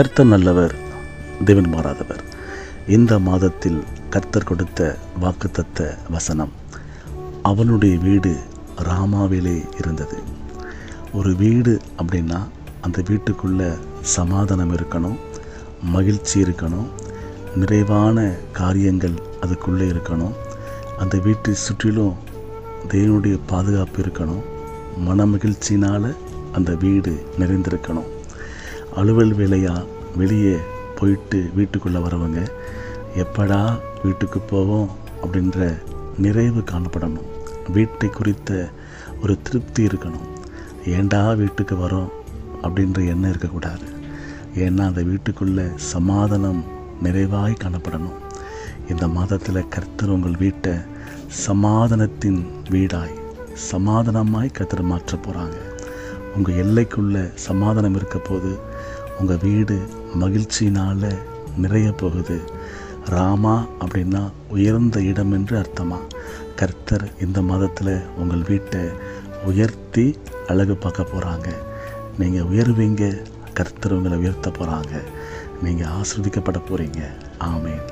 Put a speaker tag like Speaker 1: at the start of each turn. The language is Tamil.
Speaker 1: கர்த்தர் நல்லவர் தேவன் மாறாதவர். இந்த மாதத்தில் கர்த்தர் கொடுத்த வாக்குத்தத்த வசனம் அவனுடைய வீடு ராமாவிலே இருந்தது. ஒரு வீடு அப்படின்னா அந்த வீட்டுக்குள்ள சமாதானம் இருக்கணும் மகிழ்ச்சி இருக்கணும் நிறைவான காரியங்கள் அதுக்குள்ளே இருக்கணும் அந்த வீட்டை சுற்றிலும் தேவனுடைய பாதுகாப்பு இருக்கணும் மன மகிழ்ச்சினால் அந்த வீடு நிறைந்திருக்கணும். அலுவல் வேலையாக வெளியே போயிட்டு வீட்டுக்குள்ளே வரவங்க எப்படா வீட்டுக்கு போவோம்? அப்படின்ற நிறைவு காணப்படணும். வீட்டை குறித்த ஒரு திருப்தி இருக்கணும். ஏண்டா வீட்டுக்கு வரோம்? அப்படின்ற எண்ணம் இருக்கக்கூடாது. ஏன்னா அந்த வீட்டுக்குள்ளே சமாதானம் நிறைவாய் காணப்படணும். இந்த மாதத்தில் கர்த்தர் உங்கள் வீட்டை சமாதானத்தின் வீடாய் சமாதானமாய் கர்த்தர் மாற்ற போகிறாங்க உங்கள் எல்லைக்குள்ள சமாதானம் இருக்க போது உங்கள் வீடு மகிழ்ச்சியினால் நிறைய போகுது. ராமா அப்படின்னா உயர்ந்த இடம் என்று அர்த்தமா? கர்த்தர் இந்த மாதத்தில் உங்கள் வீட்டை உயர்த்தி அழகு பார்க்க போகிறாங்க நீங்கள் உயர்வீங்க கர்த்தர் உங்களை உயர்த்த போகிறாங்க நீங்கள் ஆஸ்வதிக்கப்பட போகிறீங்க ஆமேன்.